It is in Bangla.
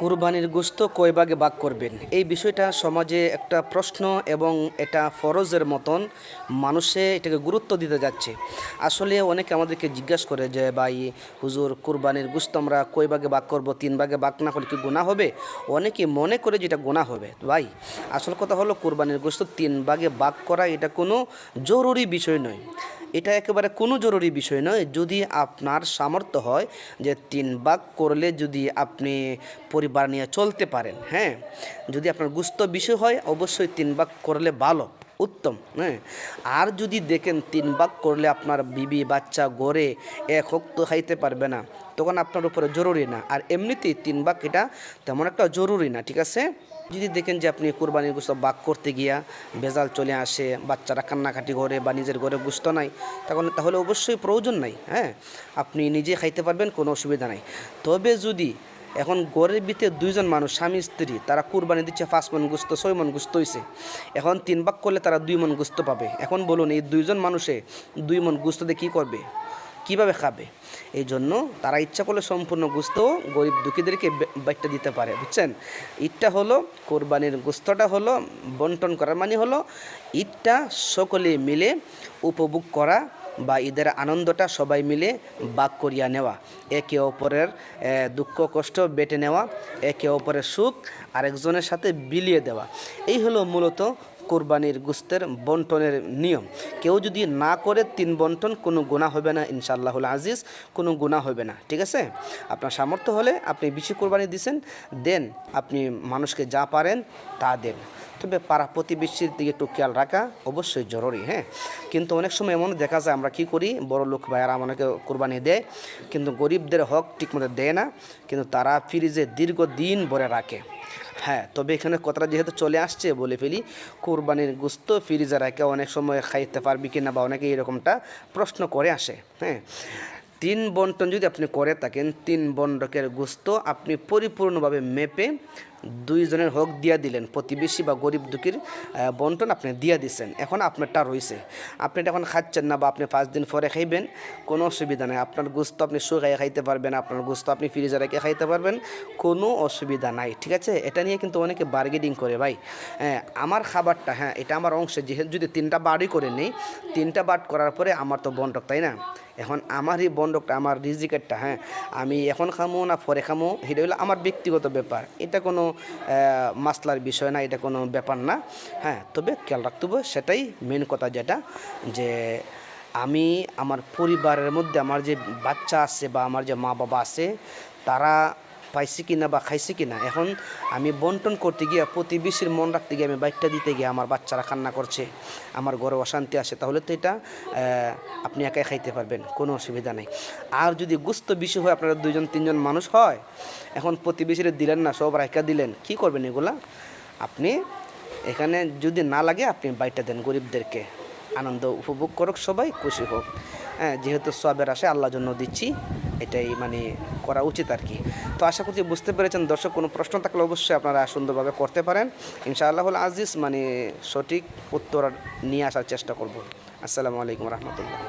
কুরবানির গোস্ত কয় ভাগে ভাগ করবেন? এই বিষয়টা সমাজে একটা প্রশ্ন এবং এটা ফরজের মতন মানুষে এটাকে গুরুত্ব দিতে যাচ্ছে। আসলে অনেকে আমাদেরকে জিজ্ঞাসা করে যে, ভাই, হুজুর, কুরবানির গোস্ত আমরা কয় ভাগে ভাগ করব? তিন ভাগে ভাগ না করলে কি গুণা হবে? অনেকে মনে করে যেটা গোনা হবে। ভাই, আসল কথা হলো কুরবানির গোস্ত তিন ভাগে ভাগ করা এটা কোনো জরুরি বিষয় নয়। এটা একেবারে কোনো জরুরি বিষয় নয়। যদি আপনার সামর্থ্য হয় যে তিন ভাগ করলে যদি আপনি পরিবার নিয়ে চলতে পারেন হ্যাঁ? যদি আপনার গুস্ত বিষয় হয়, অবশ্যই তিন ভাগ করলে ভালো, উত্তম হ্যাঁ? আর যদি দেখেন তিন ভাগ করলে আপনার বিবি, বাচ্চা, গড়ে এক হোক তো খাইতে পারবে না, তখন আপনার উপরে জরুরি না। আর এমনিতেই তিন ভাগ এটা তেমন একটা জরুরি না, ঠিক আছে? যদি দেখেন যে আপনি কোরবানির গোস্ত বাক করতে গিয়া ভেজাল চলে আসে, বাচ্চারা কান্নাকাটি করে বা নিজের ঘরে গুস্ত নাই তখন তাহলে অবশ্যই প্রয়োজন নাই হ্যাঁ? আপনি নিজে খাইতে পারবেন, কোনো অসুবিধা নাই। তবে যদি এখন গড়ের ভিতরে দুইজন মানুষ, স্বামী, স্ত্রী, তারা কুরবানি দিচ্ছে, পাঁচ মন গুস্ত, ছয় মন গুস্ত হয়েছে এখন তিন ভাগ করলে তারা দুই মন গুস্ত পাবে। এখন বলুন, এই দুইজন মানুষে দুই মন গুস্ত দিয়ে কী করবে? কীভাবে খাবে? এই জন্য তারা ইচ্ছা করলে সম্পূর্ণ গোস্ত গরিব দুঃখীদেরকে বাইটটা দিতে পারে, বুঝছেন? ঈদটা হলো কোরবানির গোস্তটা হলো, বন্টন করার মানে হলো ঈদটা সকলে মিলে উপভোগ করা বা ঈদের আনন্দটা সবাই মিলে বাক করিয়া নেওয়া, একে অপরের দুঃখ কষ্ট বেটে নেওয়া, একে অপরের সুখ আরেকজনের সাথে বিলিয়ে দেওয়া। এই হলো মূলত কোরবানির গুস্তের বন্টনের নিয়ম। কেউ যদি না করে তিন বন্টন, কোনো গুণা হবে না ইনশাআল্লাহুল আজিজ, কোনো গুণা হবে না। ঠিক আছে? আপনার সামর্থ্য হলে আপনি বেশি কোরবানি দিছেন, দেন আপনি মানুষকে যা পারেন তা দেন। তবে পাড়া প্রতিবেশীর দিকে একটু খেয়াল রাখা অবশ্যই জরুরি হ্যাঁ? কিন্তু অনেক সময় এমন দেখা যায়, আমরা কি করি? বড় লোক ভাইয়ারা আমাকে কোরবানি দেয়, কিন্তু গরিবদের হক ঠিকমতো দেয় না, কিন্তু তারা ফ্রিজে দীর্ঘদিন ভরে রাখে। হ্যাঁ তবে এখানে কথাটা যেহেতু চলে আসছে বলে ফেলি, কোরবানির গুস্ত ফ্রিজে রাখে অনেক সময় খাইতে পারবি কিনা বা অনেকে এরকমটা প্রশ্ন করে আসে হ্যাঁ। তিন বন্টন যদি আপনি করে থাকেন, তিন বন্ডকের গুস্ত আপনি পরিপূর্ণভাবে মেপে দুইজনের হক দিয়া দিলেন। প্রতিবেশী বা গরিব দুঃখীর বন্টন আপনি দিয়া দিছেন। এখন আপনারটা রয়েছে আপনি এটা এখন খাচ্ছেন না বা আপনি পাঁচ দিন পরে খাইবেন, কোনো অসুবিধা নেই। আপনার গুস্ত আপনি শুকাইয়ে খাইতে পারবেন, আপনার গুস্ত আপনি ফ্রিজে রেখে খাইতে পারবেন, কোনো অসুবিধা নাই, ঠিক আছে? এটা নিয়ে কিন্তু অনেকে বার্গেনিং করে ভাই। হ্যাঁ আমার খাবারটা হ্যাঁ এটা আমার অংশে। যেহেতু যদি তিনটা বাড়ি করে নেই, তিনটা বাট করার পরে আমার তো বন্টক তাই না? এখন আমারই বন্ডকটা আমার রিজিকেটটা হ্যাঁ? আমি এখন খামো না, পরে খামো, সেটা হলো আমার ব্যক্তিগত ব্যাপার। এটা কোনো মাসলার বিষয় না, এটা কোনো ব্যাপার না হ্যাঁ? তবে খেয়াল রাখতে হবে, সেটাই মেন কথা যেটা, যে আমি আমার পরিবারের মধ্যে আমার যে বাচ্চা আছে বা আমার যে মা বাবা আছে, তারা পাইছি কিনা বা খাইছি কিনা, এখন আমি বন্টন করতে গিয়ে প্রতিবেশীর মন রাখতে গিয়ে আমি বাইকটা দিতে গিয়ে আমার বাচ্চারা কান্না করছে, আমার ঘরে অশান্তি আসে তাহলে তো এটা আপনি একাই খাইতে পারবেন, কোনো অসুবিধা নেই। আর যদি গুস্ত বেশি হয়, আপনারা দুজন তিনজন মানুষ হয়, এখন প্রতিবেশীরা দিলেন না, সব রাইকা দিলেন, কি করবেন এগুলা? আপনি এখানে যদি না লাগে, আপনি বাইকটা দেন গরিবদেরকে। আনন্দ উপভোগ করুক সবাই, খুশি হোক। হ্যাঁ যেহেতু সবের আসে আল্লাহর জন্য দিচ্ছি, এটাই মানে করা উচিত আর কি। তো আশা করছি বুঝতে পেরেছেন দর্শক, কোনো প্রশ্ন থাকলে অবশ্যই আপনারা সুন্দরভাবে করতে পারেন। ইনশাআল্লাহুল আজিজ মানে সঠিক উত্তর নিয়ে আসার চেষ্টা করব। আসসালামু আলাইকুম রহমতুল্লাহ।